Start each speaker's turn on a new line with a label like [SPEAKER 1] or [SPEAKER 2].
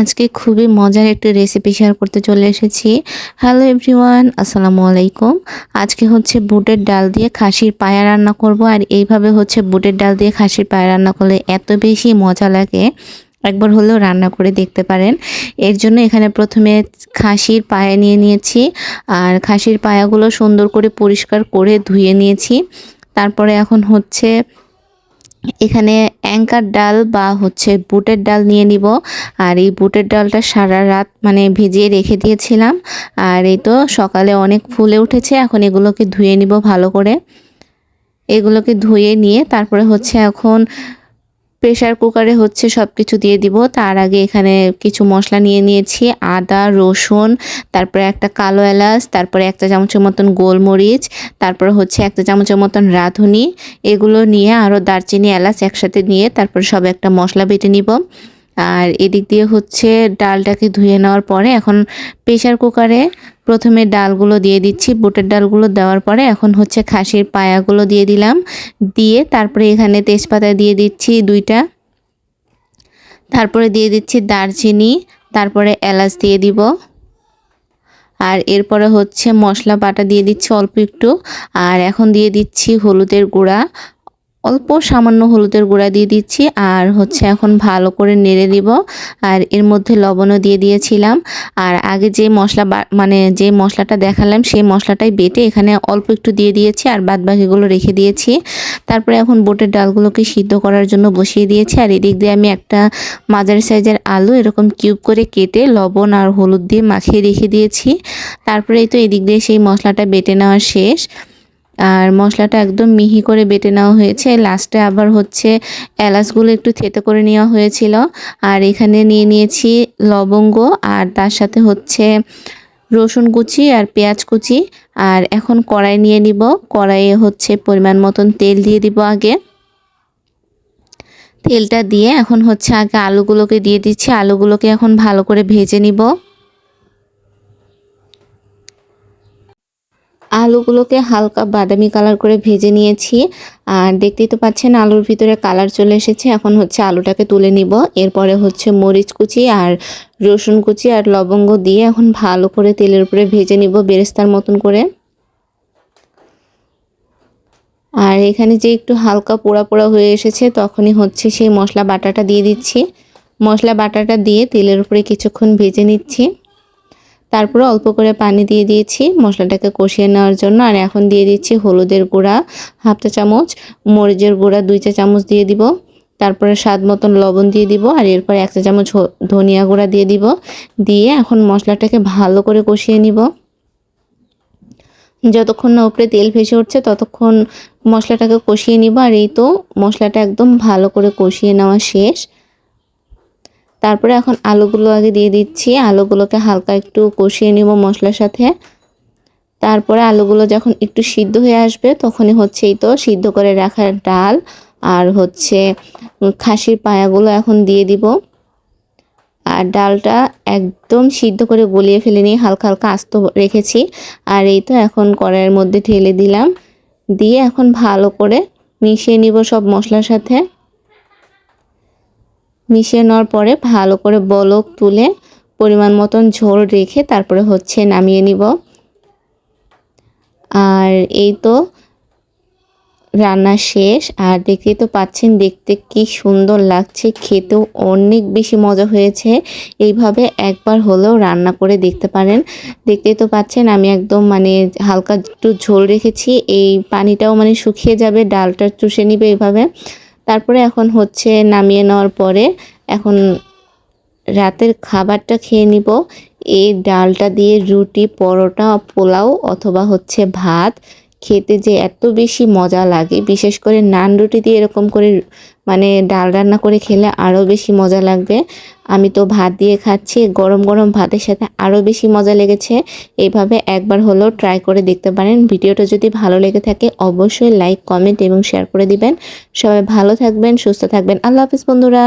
[SPEAKER 1] আজকে খুবই মজার একটা রেসিপি শেয়ার করতে চলে এসেছি। হ্যালো এভরিওয়ান আসসালামু আলাইকুম। আজকে হচ্ছে বুটের ডাল দিয়ে খাসির পায়া রান্না করব আর এইভাবে হচ্ছে বুটের ডাল দিয়ে খাসির পায়া রান্না করলে এত বেশি মজা লাগে। একবার হলেও রান্না করে দেখতে পারেন। এর জন্য এখানে প্রথমে খাসির পায়া নিয়ে নিয়েছি আর খাসির পায়াগুলো সুন্দর করে পরিষ্কার করে ধুয়ে নিয়েছি। তারপরে এখন হচ্ছে এখানে অ্যাঙ্কার ডাল বা হচ্ছে বুটের ডাল নিয়ে নিব। আর এই বুটের ডালটা সারা রাত মানে ভিজিয়ে রেখে দিয়েছিলাম। আর এই তো সকালে অনেক ফুলে উঠেছে, এখন এগুলোকে ধুয়ে নিব ভালো করে। এগুলোকে ধুয়ে নিয়ে তারপরে হচ্ছে এখন প্রেশার কুকারে হচ্ছে সব কিছু দিয়ে দিব। তার আগে এখানে কিছু মশলা নিয়ে নিয়েছি। আদা, রসুন, তারপরে একটা কালো এলাচ, তারপরে একটা চামচের মতন গোলমরিচ, তারপরে হচ্ছে একটা চামচের মতন রাঁধুনি। এগুলো নিয়ে আরও দারচিনি, এলাচ একসাথে নিয়ে তারপরে সব একটা মশলা বেটে নিব। আর এদিক দিয়ে হচ্ছে ডালটাকে ধুয়ে নেওয়ার পরে এখন প্রেশার কুকারে প্রথমে ডালগুলো দিয়ে দিচ্ছি। বুটের ডালগুলো দেওয়ার পরে এখন হচ্ছে খাসির পায়াগুলো দিয়ে দিলাম। দিয়ে তারপরে এখানে তেজপাতা দিয়ে দিচ্ছি দুইটা। তারপরে দিয়ে দিচ্ছি দারচিনি। তারপরে এলাচ দিয়ে দিব। আর এরপরে হচ্ছে মশলা বাটা দিয়ে দিচ্ছি অল্প একটু। আর এখন দিয়ে দিচ্ছি হলুদের গুঁড়া। অল্প সামান্য হলুদের গুঁড়া দিয়ে দিচ্ছি, আর হচ্ছে এখন ভালো করে নেড়ে দিব। আর এর মধ্যে লবণও দিয়ে দিয়েছিলাম। আর আগে যে মশলা মানে যে মশলাটা দেখালাম, সেই মশলাটাই বেটে এখানে অল্প একটু দিয়ে দিয়েছি আর বাদ বাকিগুলো রেখে দিয়েছি। তারপরে এখন বোটের ডালগুলোকে সিদ্ধ করার জন্য বসিয়ে দিয়েছি। আর এদিক দিয়ে আমি একটা মাঝারি সাইজের আলু এরকম কিউব করে কেটে লবণ আর হলুদ দিয়ে মাখিয়ে রেখে দিয়েছি। তারপরে এই তো এদিক দিয়ে সেই মশলাটা বেটে নেওয়া শেষ। আর মশলাটা একদম মিহি করে বেটে নেওয়া হয়েছে। লাস্টে আবার হচ্ছে এলাচগুলো একটু থেতে করে নেওয়া হয়েছিল। আর এখানে নিয়ে নিয়েছি লবঙ্গ আর তার সাথে হচ্ছে রসুন কুচি আর পেঁয়াজ কুচি। আর এখন কড়াই নিয়ে নিব। কড়াইয়ে হচ্ছে পরিমাণ মতন তেল দিয়ে দিব আগে। তেলটা দিয়ে এখন হচ্ছে আগে আলুগুলোকে দিয়ে দিচ্ছি। আলুগুলোকে এখন ভালো করে ভেজে নিব। আলুগুলোকে হালকা বাদামি কালার করে ভেজে নিয়েছি। আর দেখতেই তো পাচ্ছেন আলুর ভিতরে কালার চলে এসেছে। এখন হচ্ছে আলুটাকে তুলে নিব। এরপরে হচ্ছে মরিচ কুচি আর রসুন কুচি আর লবঙ্গ দিয়ে এখন ভালো করে তেলের উপরে ভেজে নিব বেরেস্তার মতন করে। আর এখানে যে একটু হালকা পোড়া পোড়া হয়ে এসেছে, তখনই হচ্ছে সেই মশলা বাটাটা দিয়ে দিচ্ছি। মশলা বাটাটা দিয়ে তেলের উপরে কিছুক্ষণ ভেজে নিচ্ছি। তারপরে অল্প করে পানি দিয়ে দিয়েছি মশলাটাকে কষিয়ে নেওয়ার জন্য। আর এখন দিয়ে দিচ্ছি হলুদের গুঁড়া, হাফ চা চামচ, মরিচের গুঁড়া, দুই চা চামচ দিয়ে দিব। তারপরে স্বাদ মতন লবণ দিয়ে দিব আর এরপর এক চা চামচ ধনিয়া গুঁড়া দিয়ে দিব। দিয়ে এখন মশলাটাকে ভালো করে কষিয়ে নিব। যতক্ষণ না উপরে তেল ভেসে উঠছে ততক্ষণ মশলাটাকে কষিয়ে নিব। আর এই তো মশলাটা একদম ভালো করে কষিয়ে নেওয়া শেষ। তারপরে এখন আলুগুলো আগে দিয়ে দিচ্ছি। আলুগুলোকে হালকা একটু কষিয়ে নিব মশলার সাথে। তারপরে আলুগুলো যখন একটু সিদ্ধ হয়ে আসবে, তখনই হচ্ছে এই তো সিদ্ধ করে রাখা ডাল আর হচ্ছে খাসির পায়াগুলো এখন দিয়ে দিব। আর ডালটা একদম সিদ্ধ করে গলিয়ে ফেলে নিয়ে হালকা হালকা আস্ত রেখেছি। আর এই তো এখন কড়াইয়ের মধ্যে ঢেলে দিলাম। দিয়ে এখন ভালো করে মিশিয়ে নিব সব মশলার সাথে। মিশিয়ে নেওয়ার পরে ভালো করে বলক তুলে পরিমাণ মতন ঝোল রেখে তারপরে হচ্ছে নামিয়ে নিব। আর এই তো রান্না শেষ। আর দেখতেই তো পাচ্ছেন, দেখতে কি সুন্দর লাগছে, খেতেও অনেক বেশি মজা হয়েছে। এইভাবে একবার হলেও রান্না করে দেখতে পারেন। দেখতেই তো পাচ্ছেন, আমি একদম মানে হালকা একটু ঝোল রেখেছি। এই পানিটাও মানে শুকিয়ে যাবে, ডালটা চুষে নিবে এইভাবে। তারপরে এখন হচ্ছে নামিয়ে নেওয়ার পরে এখন রাতের খাবারটা খেয়ে নিব। এই ডালটা দিয়ে রুটি, পরোটা, পোলাও অথবা হচ্ছে ভাত। খেতে যে এত বেশি মজা লাগে, বিশেষ করে নান রুটি দিয়ে এরকম করে মানে ডাল রান্না করে খেলে আরও বেশি মজা লাগবে। আমি তো ভাত দিয়ে খাচ্ছি, গরম গরম ভাতের সাথে আরও বেশি মজা লেগেছে। এইভাবে একবার হলেও ট্রাই করে দেখতে পারেন। ভিডিওটা যদি ভালো লেগে থাকে অবশ্যই লাইক কমেন্ট এবং শেয়ার করে দিবেন। সবাই ভালো থাকবেন, সুস্থ থাকবেন। আল্লাহ হাফিজ বন্ধুরা।